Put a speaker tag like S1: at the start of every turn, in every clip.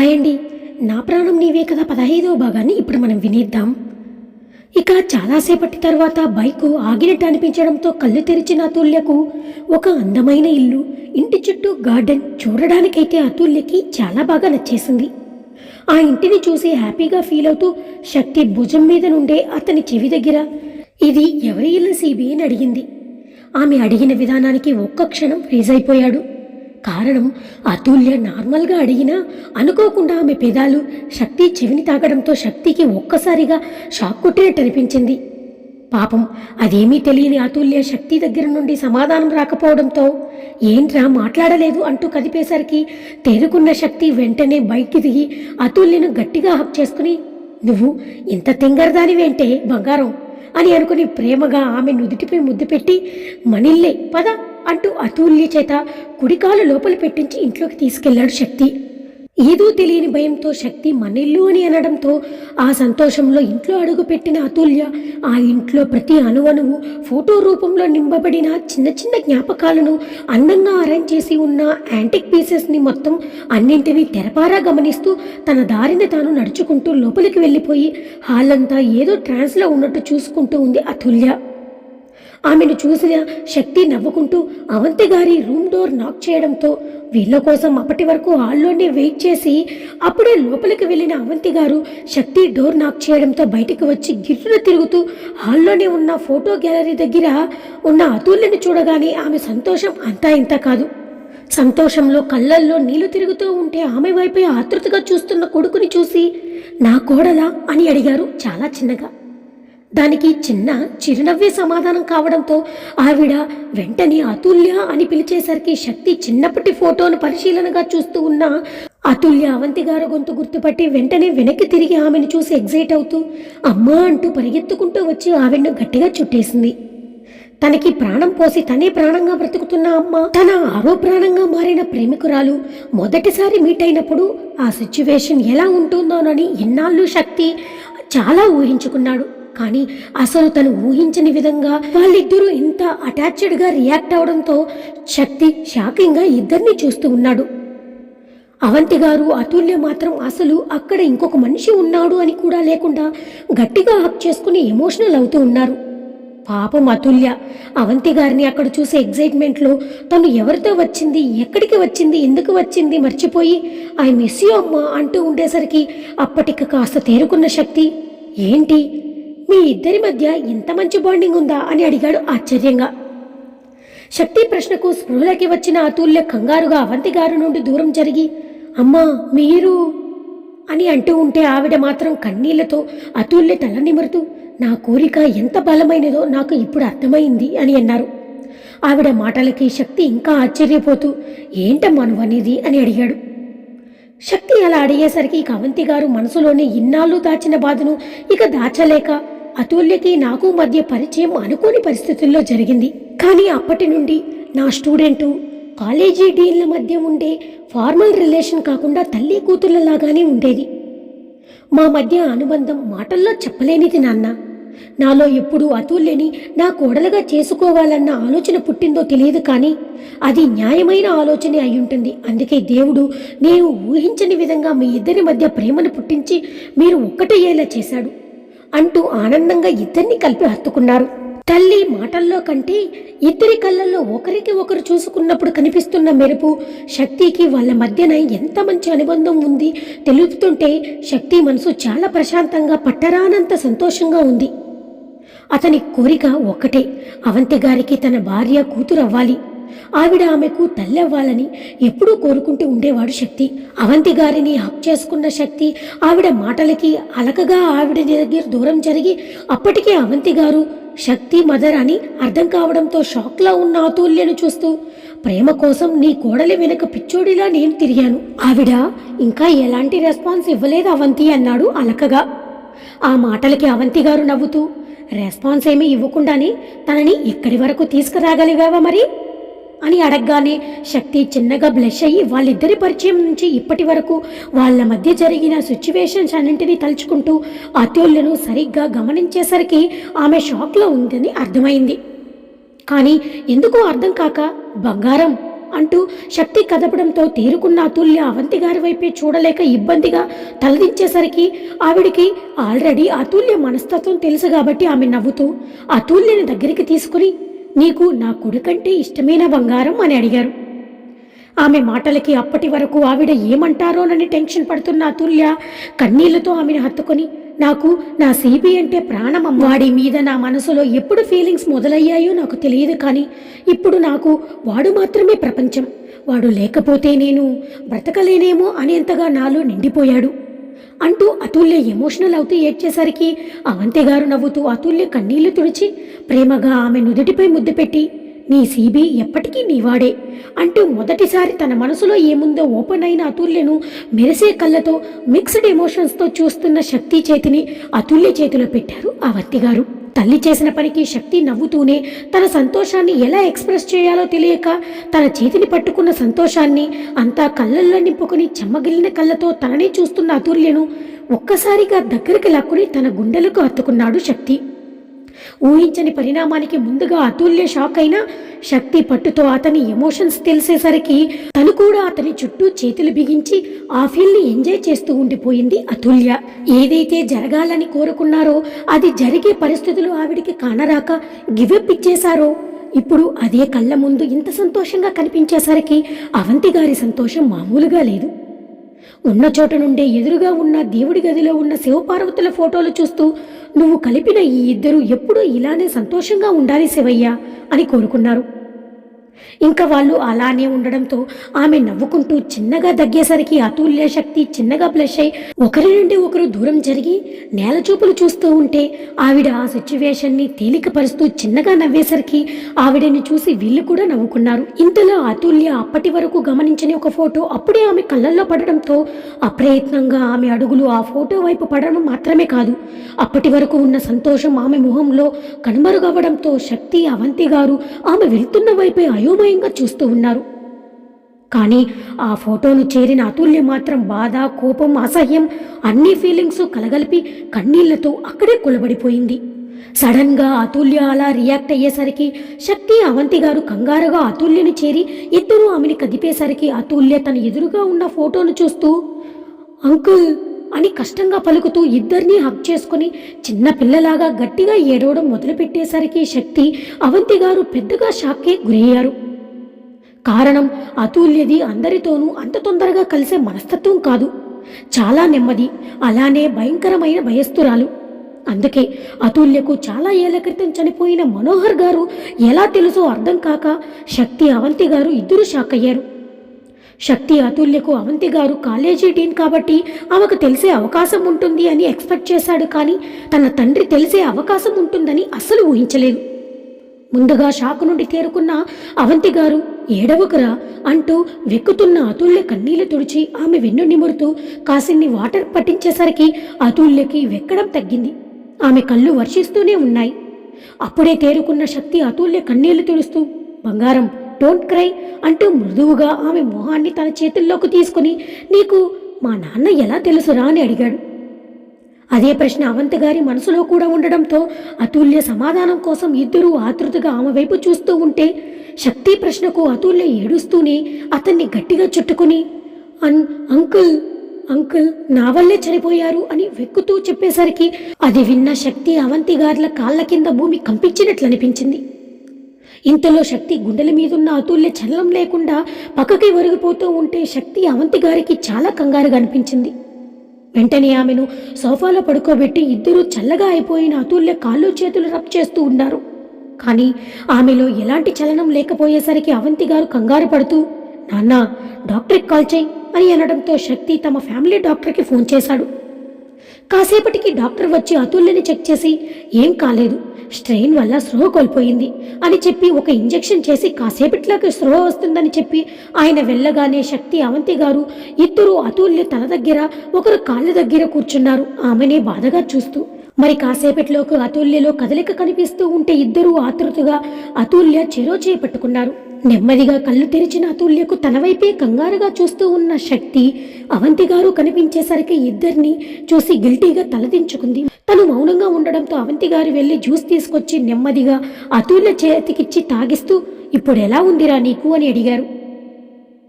S1: Hi అండి నా ప్రాణం నీవే కదా పదహైదవ భాగాన్ని ఇప్పుడు మనం వినేద్దాం. ఇక చాలాసేపటి తర్వాత బైకు ఆగినట్టు అనిపించడంతో కళ్ళు తెరిచిన అతుల్యకు ఒక అందమైన ఇల్లు ఇంటి చుట్టూ గార్డెన్ చూడడానికైతే అతుల్యకి చాలా బాగా నచ్చేసింది. ఆ ఇంటిని చూసి హ్యాపీగా ఫీల్ అవుతూ శక్తి భుజం మీద నుండే అతని చెవి దగ్గర ఇది ఎవరి ఇల్లు? సీబీ అని అడిగింది. ఆమె అడిగిన విధానానికి ఒక్క క్షణం ఫ్రీజ్ అయిపోయాడు. కారణం అతుల్య నార్మల్గా అడిగినా అనుకోకుండా ఆమె పెదాలు శక్తి చెవిని తాగడంతో శక్తికి ఒక్కసారిగా షాక్ కొట్టినట్టు అనిపించింది. పాపం అదేమీ తెలియని అతుల్య శక్తి దగ్గర నుండి సమాధానం రాకపోవడంతో ఏంట్రా మాట్లాడలేదు అంటూ కదిపేసరికి తేరుకున్న శక్తి వెంటనే బయటికి దిగి అతుల్యను గట్టిగా హక్ చేసుకుని నువ్వు ఇంత తింగరదానివేంటే బంగారం? అని అనుకుని ప్రేమగా ఆమె నుదుటిపై ముద్దు పెట్టి మనిల్లే పద. అంటూ అతుల్య చేత కుడికాలు లోపల పెట్టించి ఇంట్లోకి తీసుకెళ్ళాడు శక్తి. ఏదో తెలియని భయంతో శక్తి మనిల్లు అని అనడంతో ఆ సంతోషంలో ఇంట్లో అడుగుపెట్టిన అతుల్య ఆ ఇంట్లో ప్రతి అణువణువు ఫోటో రూపంలో నింపబడిన చిన్న చిన్న జ్ఞాపకాలను అందంగా అరేంజ్ చేసి ఉన్న యాంటిక్ పీసెస్ని మొత్తం అన్నింటినీ తెరపారా గమనిస్తూ తన దారిని తాను నడుచుకుంటూ లోపలికి వెళ్ళిపోయి హాల్ అంతా ఏదో ట్రాన్స్లో ఉన్నట్టు చూసుకుంటూ ఉంది అతుల్య. ఆమెను చూసిన శక్తి నవ్వుకుంటూ అవంతి గారి రూమ్ డోర్ నాక్ చేయడంతో వీళ్ళ కోసం అప్పటి వరకు హాల్లోనే వెయిట్ చేసి అప్పుడే లోపలికి వెళ్ళిన అవంతి గారు శక్తి డోర్ నాక్ చేయడంతో బయటికి వచ్చి గిర్రున తిరుగుతూ హాల్లోనే ఉన్న ఫోటో గ్యాలరీ దగ్గర ఉన్న అతుల్యని చూడగానే ఆమె సంతోషం అంతా ఇంత కాదు. సంతోషంలో కళ్ళల్లో నీళ్ళు తిరుగుతూ ఉంటే ఆమె వైపే ఆతృతగా చూస్తున్న కొడుకుని చూసి నా కోడలా? అని అడిగారు చాలా చిన్నగా. దానికి చిన్న చిరునవ్వే సమాధానం కావడంతో ఆవిడ వెంటనే అతుల్య అని పిలిచేసరికి శక్తి చిన్నప్పటి ఫోటోను పరిశీలనగా చూస్తూ ఉన్న అతుల్య అవంతి గారు గొంతు గుర్తుపట్టి వెంటనే వెనక్కి తిరిగి ఆమెను చూసి ఎగ్జైట్ అవుతూ అమ్మా అంటూ పరిగెత్తుకుంటూ వచ్చి ఆవిడను గట్టిగా చుట్టేసింది. తనకి ప్రాణం పోసి తనే ప్రాణంగా బ్రతుకుతున్న అమ్మ తన ఆరో ప్రాణంగా మారిన ప్రేమికురాలు మొదటిసారి మీట్ అయినప్పుడు ఆ సిచ్యువేషన్ ఎలా ఉంటుందోనని ఎన్నాళ్ళు శక్తి చాలా ఊహించుకున్నాడు. కానీ అసలు తను ఊహించని విధంగా వాళ్ళిద్దరూ ఇంత అటాచ్డ్గా రియాక్ట్ అవడంతో శక్తి షాకింగ్గా ఇద్దరిని చూస్తూ ఉన్నాడు. అవంతి గారు అతుల్య మాత్రం అసలు అక్కడ ఇంకొక మనిషి ఉన్నాడు అని కూడా లేకుండా గట్టిగా హక్ చేసుకుని ఎమోషనల్ అవుతూ ఉన్నారు. పాపం అతుల్య అవంతి గారిని అక్కడ చూసే ఎగ్జైట్మెంట్లో తను ఎవరితో వచ్చింది ఎక్కడికి వచ్చింది ఎందుకు వచ్చింది మర్చిపోయి ఐ మిస్ యూ అమ్మ అంటూ ఉండేసరికి అప్పటికి కాస్త తేరుకున్న శక్తి ఏంటి? మీ ఇద్దరి మధ్య ఇంత మంచి బాండింగ్ ఉందా అని అడిగాడు ఆశ్చర్యంగా. శక్తి ప్రశ్నకు స్పృహలోకి వచ్చిన అతుల్య కంగారుగా అవంతి గారి నుండి దూరం జరిగి అమ్మా మీరు? అని అంటూ ఉంటే ఆవిడ మాత్రం కన్నీళ్ళతో అతుల్య తల నిమురుతూ నా కోరిక ఎంత బలమైనదో నాకు ఇప్పుడు అర్థమైంది అని అన్నారు. ఆవిడ మాటలకి శక్తి ఇంకా ఆశ్చర్యపోతూ ఏంటమ్మా నువ్వనేది అని అడిగాడు. శక్తి అలా అడిగేసరికి ఇక అవంతి గారు మనసులోనే ఇన్నాళ్ళు దాచిన బాధను ఇక దాచలేక అతుల్యకి నాకు మధ్య పరిచయం అనుకోని పరిస్థితుల్లో జరిగింది. కానీ అప్పటి నుండి నా స్టూడెంటు కాలేజీ డీన్ల మధ్య ఉండే ఫార్మల్ రిలేషన్ కాకుండా తల్లి కూతుళ్ళలాగానే ఉండేది. మా మధ్య అనుబంధం మాటల్లో చెప్పలేనిది నాన్న. నాలో ఎప్పుడు అతుల్యని నా కోడలుగా చేసుకోవాలన్న ఆలోచన పుట్టిందో తెలియదు కానీ అది న్యాయమైన ఆలోచనే అయి ఉంటుంది అందుకే దేవుడు నేను ఊహించని విధంగా మీ ఇద్దరి మధ్య ప్రేమను పుట్టించి మీరు ఒక్కటయ్యేలా చేశాడు. అంటూ ఆనందంగా ఇద్దరిని కలిపి హత్తుకున్నారు. తల్లి మాటల్లో కంటే ఇద్దరి కళ్ళల్లో ఒకరికి ఒకరు చూసుకున్నప్పుడు కనిపిస్తున్న మెరుపు శక్తికి వాళ్ళ మధ్యన ఎంత మంచి అనుబంధం ఉంది తెలుపుతుంటే శక్తి మనసు చాలా ప్రశాంతంగా పట్టరానంత సంతోషంగా ఉంది. అతని కోరిక ఒక్కటే అవంతి గారికి తన భార్య కూతురు అవ్వాలి ఆవిడ ఆమెకు తల్లి అవ్వాలని ఎప్పుడూ కోరుకుంటూ ఉండేవాడు శక్తి. అవంతి గారిని హక్ చేసుకున్న శక్తి ఆవిడ మాటలకి అలకగా ఆవిడ దగ్గర దూరం జరిగి అప్పటికే అవంతి గారు శక్తి మదర్ అని అర్థం కావడంతో షాక్లో ఉన్న అతుల్యను చూస్తూ ప్రేమ కోసం నీ కోడలి వెనక పిచ్చోడిలా నేను తిరిగాను. ఆవిడ ఇంకా ఎలాంటి రెస్పాన్స్ ఇవ్వలేదు అవంతి అన్నాడు అలకగా. ఆ మాటలకి అవంతి గారు నవ్వుతూ రెస్పాన్స్ ఏమీ ఇవ్వకుండానే తనని ఇక్కడి వరకు తీసుకురాగలిగావా మరి? అని అడగగానే శక్తి చిన్నగా బ్లష్ అయ్యి వాళ్ళిద్దరి పరిచయం నుంచి ఇప్పటి వరకు వాళ్ళ మధ్య జరిగిన సిచ్యువేషన్స్ అన్నింటినీ తలుచుకుంటూ అత్యోళ్ళను సరిగ్గా గమనించేసరికి ఆమె షాక్లో ఉందని అర్థమైంది. కానీ ఎందుకో అర్థం కాక బంగారం అంటూ శక్తి కదపడంతో తేరుకున్న అతుల్య అవంతి గారి వైపే చూడలేక ఇబ్బందిగా తలదించేసరికి ఆవిడికి ఆల్రెడీ అతుల్య మనస్తత్వం తెలుసు కాబట్టి ఆమె నవ్వుతూ అతుల్యని దగ్గరికి తీసుకుని నీకు నా కొడుకంటే ఇష్టమైన బంగారం అని అడిగారు. ఆమె మాటలకి అప్పటి వరకు ఆవిడ ఏమంటారోనని టెన్షన్ పడుతున్న అతుల్య కన్నీళ్ళతో ఆమెను హత్తుకొని నాకు నా సీబీ అంటే ప్రాణం వాడి మీద నా మనసులో ఎప్పుడు ఫీలింగ్స్ మొదలయ్యాయో నాకు తెలియదు కానీ ఇప్పుడు నాకు వాడు మాత్రమే ప్రపంచం. వాడు లేకపోతే నేను బ్రతకలేనేమో అనేంతగా నాలో నిండిపోయాడు. అంటూ అతుల్య ఎమోషనల్ అవుతూ ఏడ్చేసరికి అవంతి గారు నవ్వుతూ అతుల్య కన్నీళ్ళు తుడిచి ప్రేమగా ఆమె నుదుటిపై ముద్దు పెట్టి నీ సీబీ ఎప్పటికీ నీవాడే అంటూ మొదటిసారి తన మనసులో ఏముందో ఓపెన్ అయిన అతుల్యను మెరిసే కళ్ళతో మిక్స్డ్ ఎమోషన్స్తో చూస్తున్న శక్తి చేతిని అతుల్య చేతిలో పెట్టారు అవంతి గారు. తల్లి చేసిన పనికి శక్తి నవ్వుతూనే తన సంతోషాన్ని ఎలా ఎక్స్ప్రెస్ చేయాలో తెలియక తన చేతిని పట్టుకున్న సంతోషాన్ని అంతా కళ్ళల్లో నింపుకుని చెమ్మగిలిన కళ్ళతో తననే చూస్తున్న అతుల్యను ఒక్కసారిగా దగ్గరికి లాక్కుని తన గుండెలకు హత్తుకున్నాడు శక్తి. ఊహించని పరిణామానికి ముందుగా అతుల్య షాక్ అయిన శక్తి పట్టుతో అతని ఎమోషన్స్ తెలిసేసరికి తను కూడా అతని చుట్టూ చేతులు బిగించి ఆ ఫీల్ని ఎంజాయ్ చేస్తూ ఉండిపోయింది అతుల్య. ఏదైతే జరగాలని కోరుకున్నారో అది జరిగే పరిస్థితులు ఆవిడికి కానరాక గివప్ ఇచ్చేశారో. ఇప్పుడు అదే కళ్ళ ముందు ఇంత సంతోషంగా కనిపించేసరికి అవంతి గారి సంతోషం మామూలుగా లేదు. ఉన్న చోట నుండే ఎదురుగా ఉన్న దేవుడి గదిలో ఉన్న శివపార్వతుల ఫోటోలు చూస్తూ నువ్వు కలిపిన ఈ ఇద్దరు ఎప్పుడూ ఇలానే సంతోషంగా ఉండాలి శివయ్య అని కోరుకున్నారు. ఇంకా వాళ్ళు అలానే ఉండడంతో ఆమె నవ్వుకుంటూ చిన్నగా దగ్గేసరికి అతుల్య శక్తి చిన్నగా బ్లష్ అయి ఒకరి నుండి ఒకరు దూరం జరిగి నేల చూపులు చూస్తూ ఉంటే ఆవిడ ఆ సిచ్యువేషన్ని తేలికపరుస్తూ చిన్నగా నవ్వేసరికి ఆవిడని చూసి వీళ్ళు కూడా నవ్వుకున్నారు. ఇంతలో అతుల్య అప్పటి వరకు గమనించని ఒక ఫోటో అప్పుడే ఆమె కళ్ళల్లో పడడంతో అప్రయత్నంగా ఆమె అడుగులు ఆ ఫోటో వైపు పడడం మాత్రమే కాదు అప్పటి వరకు ఉన్న సంతోషం ఆమె ముఖంలో కనుమరుగవ్వడంతో శక్తి అవంతి గారు ఆమె వెళ్తున్న వైపే అయోమయంగా చూస్తూ ఉన్నారు. కానీ ఆ ఫోటోను చేరిన అతుల్య మాత్రం బాధ కోపం అసహ్యం అన్ని ఫీలింగ్స్ కలగలిపి కన్నీళ్ళతో అక్కడే కొలబడిపోయింది. సడన్గా అతుల్య అలా రియాక్ట్ అయ్యేసరికి శక్తి అవంతి గారు కంగారుగా అతుల్యని చేరి ఇద్దరూ ఆమెని కదిపేసరికి అతుల్య తన ఎదురుగా ఉన్న ఫోటోను చూస్తూ అంకుల్ అని కష్టంగా పలుకుతూ ఇద్దరినీ హక్ చేసుకుని చిన్న పిల్లలాగా గట్టిగా ఏడవడం మొదలుపెట్టేసరికి శక్తి అవంతి గారు పెద్దగా షాక్కి గురయ్యారు. కారణం అతుల్యది అందరితోనూ అంత తొందరగా కలిసే మనస్తత్వం కాదు. చాలా నెమ్మది అలానే భయంకరమైన భయస్థురాలు. అందుకే అతుల్యకు చాలా ఏళ్ళ క్రితం చనిపోయిన మనోహర్ గారు ఎలా తెలుసో అర్థం కాక శక్తి అవంతి గారు ఇద్దరు షాక్ అయ్యారు శక్తి అతుల్యకు అవంతి గారు కాలేజీ డీన్ కాబట్టి ఆమెకు తెలిసే అవకాశం ఉంటుంది అని ఎక్స్పెక్ట్ చేశాడు కానీ తన తండ్రి తెలిసే అవకాశం ఉంటుందని అస్సలు ఊహించలేదు. ముందుగా షాకు నుండి తేరుకున్న అవంతి గారు ఏడవకురా అంటూ వెక్కుతున్న అతుల్య కన్నీళ్ళు తుడిచి ఆమె వెన్ను నిమురుతూ కాసిన్ని వాటర్ పట్టించేసరికి అతుల్యకి వెక్కడం తగ్గింది. ఆమె కళ్ళు వర్షిస్తూనే ఉన్నాయి. అప్పుడే తేరుకున్న శక్తి అతుల్య కన్నీళ్ళు తుడుస్తూ బంగారం డోంట్ క్రై అంటూ మృదువుగా ఆమె మొహాన్ని తన చేతుల్లోకి తీసుకుని నీకు మా నాన్న ఎలా తెలుసురా? అని అడిగాడు. అదే ప్రశ్న అవంతి గారి మనసులో కూడా ఉండడంతో అతుల్య సమాధానం కోసం ఇద్దరూ ఆతృతగా ఆమె వైపు చూస్తూ ఉంటే శక్తి ప్రశ్నకు అతుల్య ఏడుస్తూనే అతన్ని గట్టిగా చుట్టుకుని అన్ అంకుల్ అంకుల్ నా వల్లే చనిపోయారు అని వెక్కుతూ చెప్పేసరికి అది విన్న శక్తి అవంతి గార్ల కాళ్ళ కింద భూమి కంపించినట్లు అనిపించింది ఇంతలో శక్తి గుండెల మీదున్న అతుల్య చలనం లేకుండా పక్కకి ఒరిగిపోతూ ఉంటే శక్తి అవంతి గారికి చాలా కంగారుగా అనిపించింది. వెంటనే ఆమెను సోఫాలో పడుకోబెట్టి ఇద్దరూ చల్లగా అయిపోయిన అతుల్య కాళ్ళు చేతులు రబ్ చేస్తూ ఉన్నారు. కానీ ఆమెలో ఎలాంటి చలనం లేకపోయేసరికి అవంతి గారు కంగారు పడుతూ నాన్న డాక్టర్కి కాల్ చేయి అని అనడంతో శక్తి తమ ఫ్యామిలీ డాక్టర్కి ఫోన్ చేశాడు. కాసేపటికి డాక్టర్ వచ్చి అతుల్యని చెక్ చేసి ఏం కాలేదు స్ట్రెయిన్ వల్ల స్పృహ కోల్పోయింది అని చెప్పి ఒక ఇంజెక్షన్ చేసి కాసేపట్లోకి స్పృహ వస్తుందని చెప్పి ఆయన వెళ్ళగానే శక్తి అవంతి గారు ఇద్దరు అతుల్య తల దగ్గర ఒకరు కాళ్ళ దగ్గర కూర్చున్నారు. ఆమెనే బాధగా చూస్తూ మరి కాసేపట్లోకి అతుల్యలో కదలిక కనిపిస్తూ ఉంటే ఇద్దరూ ఆతృతగా అతుల్య చెరో చేపట్టుకున్నారు నెమ్మదిగా కళ్ళు తెరిచిన అతుల్యకు తన వైపే కంగారుగా చూస్తూ ఉన్న శక్తి అవంతి గారు కనిపించేసరికి ఇద్దరిని చూసి గిల్టీగా తలదించుకుంది తను మౌనంగా ఉండడంతో అవంతి గారు వెళ్ళి జ్యూస్ తీసుకొచ్చి నెమ్మదిగా అతుల్య చేతికిచ్చి తాగిస్తూ ఇప్పుడు ఎలా ఉందిరా నీకు? అని అడిగారు.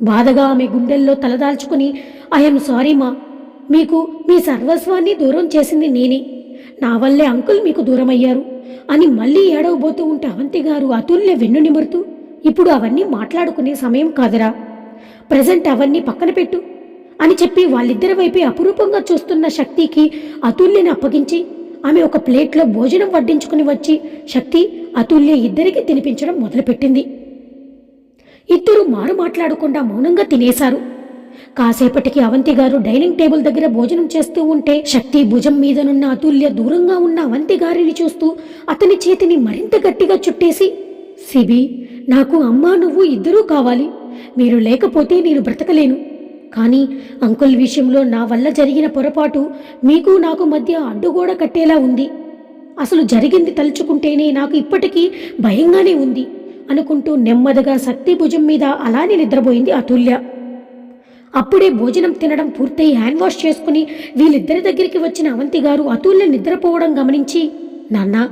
S1: బాధగా ఆమె గుండెల్లో తలదాల్చుకుని ఐఎమ్ సారీ మా మీకు మీ సర్వస్వాన్ని దూరం చేసింది నేనే. నా వల్లే అంకుల్ మీకు దూరమయ్యారు అని మళ్ళీ ఏడవబోతూ ఉంటే అవంతి గారు అతుల్య వెన్ను నిమురుతూ ఇప్పుడు అవన్నీ మాట్లాడుకునే సమయం కాదురా. ప్రజెంట్ అవన్నీ పక్కన పెట్టు అని చెప్పి వాళ్ళిద్దరి వైపే అపురూపంగా చూస్తున్న శక్తికి అతుల్యని అప్పగించి ఆమె ఒక ప్లేట్లో భోజనం వడ్డించుకుని వచ్చి శక్తి అతుల్య ఇద్దరికి తినిపించడం మొదలుపెట్టింది. ఇద్దరు మారు మాట్లాడకుండా మౌనంగా తినేశారు. కాసేపటికి అవంతి గారు డైనింగ్ టేబుల్ దగ్గర భోజనం చేస్తూ ఉంటే శక్తి భుజం మీదనున్న అతుల్య దూరంగా ఉన్న అవంతి గారిని చూస్తూ అతని చేతిని మరింత గట్టిగా చుట్టేసి సిబి నాకు అమ్మ నువ్వు ఇద్దరూ కావాలి. మీరు లేకపోతే నేను బ్రతకలేను. కానీ అంకుల్ విషయంలో నా వల్ల జరిగిన పొరపాటు మీకు నాకు మధ్య అడ్డుగోడ కట్టేలా ఉంది. అసలు జరిగింది తలుచుకుంటేనే నాకు ఇప్పటికీ భయంగానే ఉంది అనుకుంటూ నెమ్మదిగా శక్తి భుజం మీద అలానే నిద్రపోయింది అతుల్య. అప్పుడే భోజనం తినడం పూర్తయి హ్యాండ్ వాష్ చేసుకుని వీళ్ళిద్దరి దగ్గరికి వచ్చిన అవంతి గారు అతుల్య నిద్రపోవడం గమనించి నాన్నా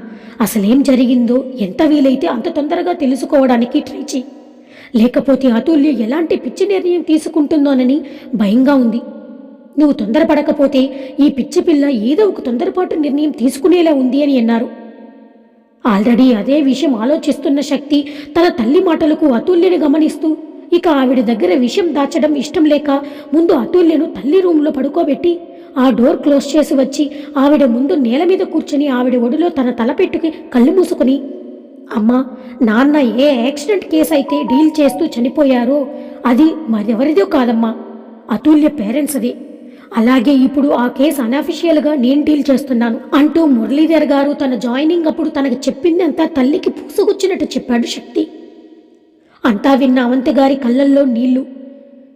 S1: అసలేం జరిగిందో ఎంత వీలైతే అంత తొందరగా తెలుసుకోవడానికి ట్రై చేయి లేకపోతే అతుల్య ఎలాంటి పిచ్చి నిర్ణయం తీసుకుంటుందోనని భయంగా ఉంది. నువ్వు తొందరపడకపోతే ఈ పిచ్చి పిల్ల ఏదో ఒక తొందరపాటు నిర్ణయం తీసుకునేలా ఉంది అని అన్నారు. ఆల్రెడీ అదే విషయం ఆలోచిస్తున్న శక్తి తన తల్లి మాటలకు అతుల్యని గమనిస్తూ ఇక ఆవిడ దగ్గర విషయం దాచడం ఇష్టం లేక ముందు అతుల్యను తల్లి రూంలో పడుకోబెట్టి ఆ డోర్ క్లోజ్ చేసి వచ్చి ఆవిడ ముందు నేల మీద కూర్చుని ఆవిడ ఒడిలో తన తల పెట్టుకి కళ్ళు మూసుకుని అమ్మా నాన్న ఏ యాక్సిడెంట్ కేసు అయితే డీల్ చేస్తూ చనిపోయారో అది మరెవరిదో కాదమ్మా. అతుల్య పేరెంట్స్ అది. అలాగే ఇప్పుడు ఆ కేసు అనఫిషియల్గా నేను డీల్ చేస్తున్నాను అంటూ మురళీధర్ గారు తన జాయినింగ్ అప్పుడు తనకు చెప్పిందంతా తల్లికి పూసుగుచ్చినట్టు చెప్పాడు శక్తి. అంతా విన్న అవంతి గారి కళ్ళల్లో నీళ్ళు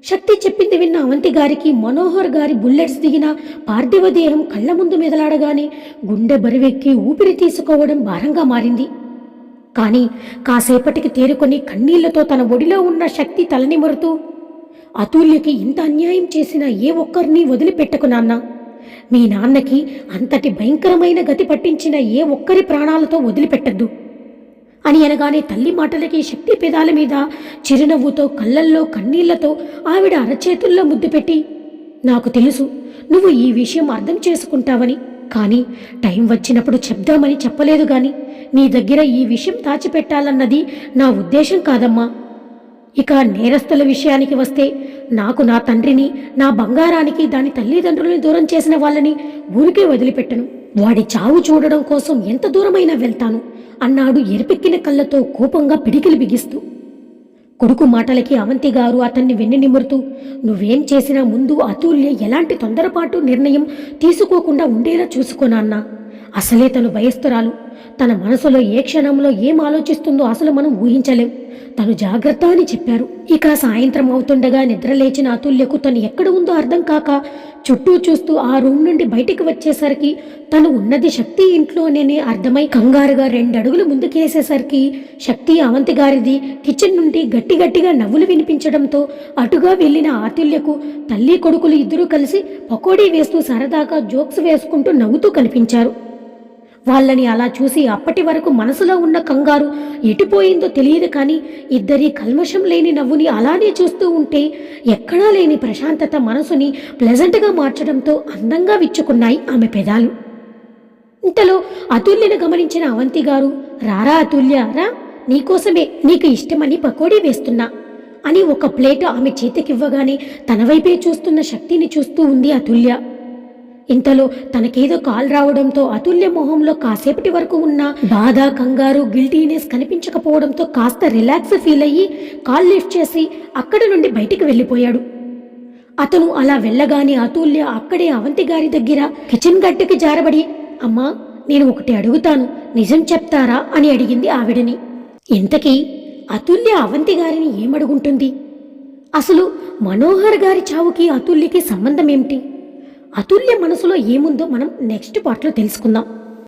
S1: శక్తి చెప్పింది విన్న అవంతి గారికి మనోహర్ గారి బుల్లెట్స్ దిగిన పార్థివ దేహం కళ్ళ ముందు మెదలాడగానే గుండె బరువెక్కి ఊపిరి తీసుకోవడం భారంగా మారింది. కానీ కాసేపటికి తేరుకొని కన్నీళ్ళతో తన ఒడిలో ఉన్న శక్తి తలనిమురుతూ అతుల్యకి ఇంత అన్యాయం చేసిన ఏ ఒక్కరిని వదిలిపెట్టకు నాన్న. మీ నాన్నకి అంతటి భయంకరమైన గతి పట్టించిన ఏ ఒక్కరి ప్రాణాలతో వదిలిపెట్టద్దు. అని అనగానే తల్లి మాటలకి శక్తి పెదాల మీద చిరునవ్వుతో కళ్ళల్లో కన్నీళ్ళతో ఆవిడ అరచేతుల్లో ముద్దు పెట్టి నాకు తెలుసు నువ్వు ఈ విషయం అర్థం చేసుకుంటావని కానీ టైం వచ్చినప్పుడు చెప్దామని చెప్పలేదు గాని నీ దగ్గర ఈ విషయం దాచిపెట్టాలన్నది నా ఉద్దేశం కాదమ్మా. ఇక నేరస్తుల విషయానికి వస్తే నాకు నా తండ్రిని నా బంగారానికి దాని తల్లిదండ్రులని దూరం చేసిన వాళ్ళని ఊరికే వదిలిపెట్టను. వాడి చావు చూడడం కోసం ఎంత దూరమైనా వెళ్తాను అన్నాడు ఎరిపెక్కిన కళ్ళతో కోపంగా పిడికిలు బిగిస్తూ. కొడుకు మాటలకి అవంతి గారు అతన్ని వెన్ను నిమురుతూ నువ్వేం చేసినా ముందు అతుల్య ఎలాంటి తొందరపాటు నిర్ణయం తీసుకోకుండా ఉండేలా చూసుకోనాన్నా అసలే తను భయస్తురాలు తన మనసులో ఏ క్షణంలో ఏం ఆలోచిస్తుందో అసలు మనం ఊహించలేం. తను జాగ్రత్త అని చెప్పారు. ఇక సాయంత్రం అవుతుండగా నిద్రలేచిన అతుల్యకు తను ఎక్కడ ఉందో అర్థం కాక చుట్టూ చూస్తూ ఆ రూమ్ నుండి బయటికి వచ్చేసరికి తను ఉన్నది శక్తి ఇంట్లోనే అర్థమై కంగారుగా రెండడుగులు ముందుకేసేసరికి శక్తి అవంతి గారిది కిచెన్ నుండి గట్టి గట్టిగా నవ్వులు వినిపించడంతో అటుగా వెళ్ళిన ఆతుల్యకు తల్లి కొడుకులు ఇద్దరూ కలిసి పకోడీ వేస్తూ సరదాగా జోక్స్ వేసుకుంటూ నవ్వుతూ కనిపించారు. వాళ్ళని అలా చూసి అప్పటి వరకు మనసులో ఉన్న కంగారు ఎటుపోయిందో తెలియదు కానీ ఇద్దరి కల్మషం లేని నవ్వుని అలానే చూస్తూ ఉంటే ఎక్కడా లేని ప్రశాంతత మనసుని ప్లెజెంట్గా మార్చడంతో అందంగా విచ్చుకున్నాయి ఆమె పెదాలు. ఇంతలో అతుల్యను గమనించిన అవంతి గారు రారా అతుల్య రా. నీకోసమే నీకు ఇష్టమని పకోడీ వేస్తున్నా అని ఒక ప్లేట్ ఆమె చేతికివ్వగానే తన వైపే చూస్తున్న శక్తిని చూస్తూ ఉంది అతుల్య. ఇంతలో తనకేదో కాల్ రావడంతో అతుల్య మొహంలో కాసేపటి వరకు ఉన్న బాధ కంగారు గిల్టీనెస్ కనిపించకపోవడంతో కాస్త రిలాక్స్ ఫీల్ అయ్యి కాల్ లిఫ్ట్ చేసి అక్కడి నుండి బయటికి వెళ్ళిపోయాడు. అతను అలా వెళ్ళగానే అతుల్య అక్కడే అవంతి గారి దగ్గర కిచెన్ గడ్డకి జారబడి అమ్మా నేను ఒకటి అడుగుతాను నిజం చెప్తారా? అని అడిగింది ఆవిడని. ఇంతకీ అతుల్య అవంతి గారిని ఏమడుగుంటుంది? అసలు మనోహర్ గారి చావుకి అతుల్యకి సంబంధం ఏమిటి? అతుల్య మనసులో ఏముందో మనం నెక్స్ట్ పార్ట్లో తెలుసుకుందాం.